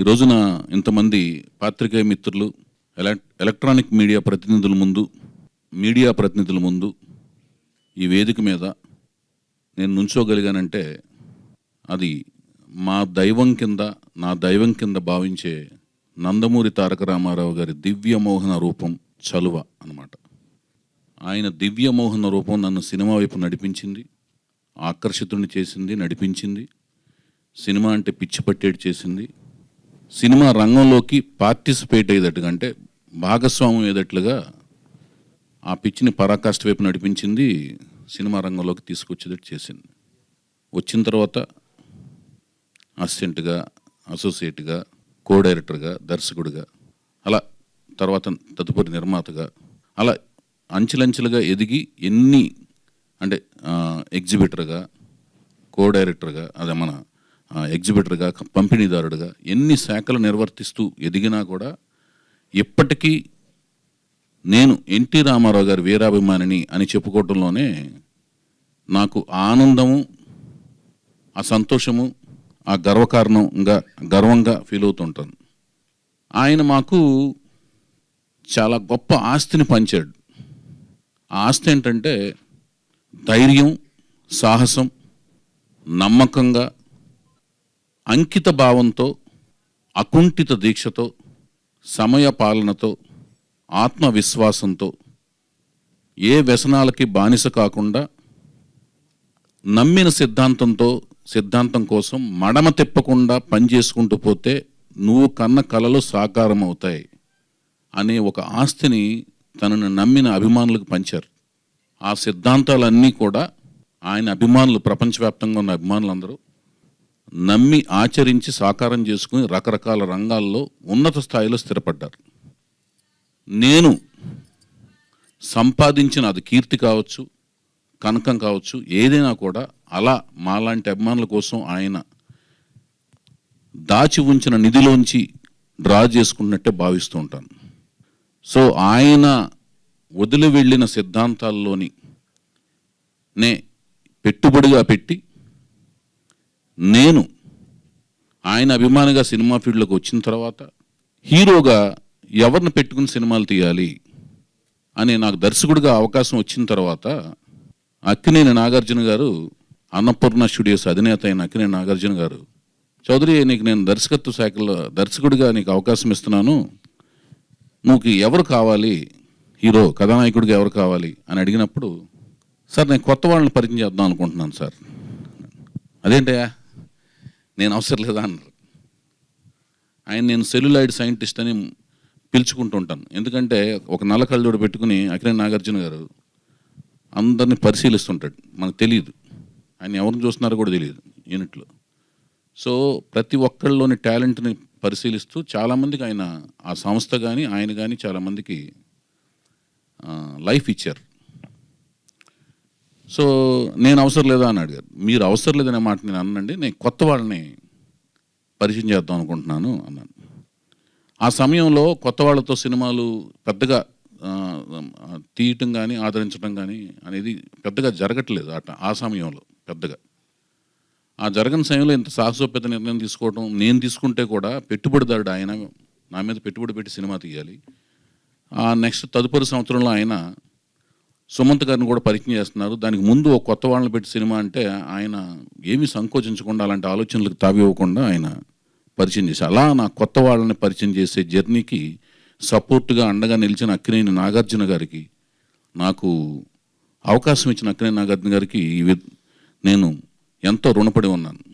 ఈ రోజున ఇంతమంది పాత్రికేయ మిత్రులు ఎలక్ ఎలక్ట్రానిక్ మీడియా ప్రతినిధుల ముందు మీడియా ప్రతినిధుల ముందు ఈ వేదిక మీద నేను నుంచోగలిగానంటే అది మా దైవం కింద నా దైవం కింద భావించే నందమూరి తారక రామారావు గారి దివ్య మోహన రూపం చలువ అన్నమాట. ఆయన దివ్య మోహన రూపం నన్ను సినిమా వైపు నడిపించింది ఆకర్షితుడిని చేసింది నడిపించింది సినిమా అంటే పిచ్చి పట్టేటి చేసింది సినిమా రంగంలోకి పార్టిసిపేట్ అయ్యేటట్టుగా అంటే భాగస్వామ్యం అయ్యేటట్లుగా ఆ పిచ్చిని పరాకాష్ఠ వైపు నడిపించింది సినిమా రంగంలోకి తీసుకొచ్చేటట్టు చేసింది. వచ్చిన తర్వాత అసిస్టెంట్గా అసోసియేట్గా కో డైరెక్టర్గా దర్శకుడిగా అలా తర్వాత తదుపరి నిర్మాతగా అలా అంచెలంచెలుగా ఎదిగి ఎన్ని అంటే ఎగ్జిబిటర్గా కో డైరెక్టర్గా అదే మన ఎగ్జిబిటర్గా పంపిణీదారుడుగా ఎన్ని శాఖలు నిర్వర్తిస్తూ ఎదిగినా కూడా ఇప్పటికీ నేను ఎన్టీ రామారావు గారి వీరాభిమానిని అని చెప్పుకోవడంలోనే నాకు ఆనందము ఆ సంతోషము ఆ గర్వకారణంగా గర్వంగా ఫీల్ అవుతుంటాను. ఆయన మాకు చాలా గొప్ప ఆస్తిని పంచాడు. ఆ ఆస్తి ఏంటంటే ధైర్యం సాహసం నమ్మకంగా అంకిత భావంతో అకుంఠిత దీక్షతో సమయ పాలనతో ఆత్మవిశ్వాసంతో ఏ వ్యసనాలకి బానిస కాకుండా నమ్మిన సిద్ధాంతంతో సిద్ధాంతం కోసం మడమ తిప్పకుండా పనిచేసుకుంటూ పోతే నువ్వు కన్న కలలు సాకారం అవుతాయి అనే ఒక ఆస్తిని తనను నమ్మిన అభిమానులకు పంచారు. ఆ సిద్ధాంతాలన్నీ కూడా ఆయన అభిమానులు ప్రపంచవ్యాప్తంగా ఉన్న అభిమానులందరూ నమ్మి ఆచరించి సాకారం చేసుకుని రకరకాల రంగాల్లో ఉన్నత స్థాయిలో స్థిరపడ్డారు. నేను సంపాదించిన అది కీర్తి కావచ్చు కనకం కావచ్చు ఏదైనా కూడా అలా మాలాంటి అభిమానుల కోసం ఆయన దాచి ఉంచిన నిధిలోంచి డ్రా చేసుకున్నట్టే భావిస్తూ ఉంటాను. సో ఆయన వదిలి వెళ్ళిన సిద్ధాంతాల్లోని నే పెట్టుబడిగా పెట్టి నేను ఆయన అభిమానిగా సినిమా ఫీల్డ్లోకి వచ్చిన తర్వాత హీరోగా ఎవరిని పెట్టుకుని సినిమాలు తీయాలి అని నాకు దర్శకుడిగా అవకాశం వచ్చిన తర్వాత అక్కినేని నాగార్జున గారు అన్నపూర్ణ స్టూడియోస్ అధినేత అయిన అక్కినేని నాగార్జున గారు చౌదరి నీకు నేను దర్శకత్వ శాఖలో దర్శకుడిగా నీకు అవకాశం ఇస్తున్నాను. నువ్వు ఎవరు కావాలి? హీరో కథానాయకుడిగా ఎవరు కావాలి? అని అడిగినప్పుడు సార్ నేను కొత్త వాళ్ళని పరిచయం చేద్దాం అనుకుంటున్నాను సార్. అదేంటయ్యా? నేను అవసరం లేదా అన్నారు. ఆయన నేను సెల్యులాయిడ్ సైంటిస్ట్ అని పిలుచుకుంటూ ఉంటాను. ఎందుకంటే ఒక నల్ల కళ్ళజోడు పెట్టుకుని అఖిలే నాగార్జున గారు అందరిని పరిశీలిస్తుంటాడు. మనకు తెలియదు. ఆయన ఎవరిని చూస్తున్నారో కూడా తెలియదు యూనిట్లో. సో ప్రతి ఒక్కళ్ళలోని టాలెంట్ని పరిశీలిస్తూ చాలామందికి ఆయన ఆ సంస్థ కానీ ఆయన కానీ చాలామందికి లైఫ్ ఇచ్చారు. సో నేను అవసరం లేదా అని అడిగారు. మీరు అవసరం లేదనే మాట నేను అన్నండి నేను కొత్త వాళ్ళని పరిచయం చేద్దాం అనుకుంటున్నాను అన్నాను. ఆ సమయంలో కొత్త వాళ్ళతో సినిమాలు పెద్దగా తీయటం కానీ ఆదరించడం కానీ అనేది పెద్దగా జరగట్లేదు అట ఆ సమయంలో పెద్దగా. ఆ జరగని సమయంలో ఇంత సాహసోపేత నిర్ణయం తీసుకోవడం నేను తీసుకుంటే కూడా పెట్టుబడిదారుడు ఆయన నా మీద పెట్టుబడి పెట్టి సినిమా తీయాలి. ఆ నెక్స్ట్ తదుపరి సంవత్సరంలో ఆయన సుమంత్ గారిని కూడా పరిచయం చేస్తున్నారు. దానికి ముందు ఒక కొత్త వాళ్ళని పెట్టి సినిమా అంటే ఆయన ఏమీ సంకోచించకుండా అలాంటి ఆలోచనలకు తావివ్వకుండా ఆయన పరిచయం చేశారు. అలా నా కొత్త వాళ్ళని పరిచయం చేసే జర్నీకి సపోర్ట్గా అండగా నిలిచిన అక్కినేని నాగార్జున గారికి నాకు అవకాశం ఇచ్చిన అక్కినేని నాగార్జున గారికి ఈ నేను ఎంతో రుణపడి ఉన్నాను.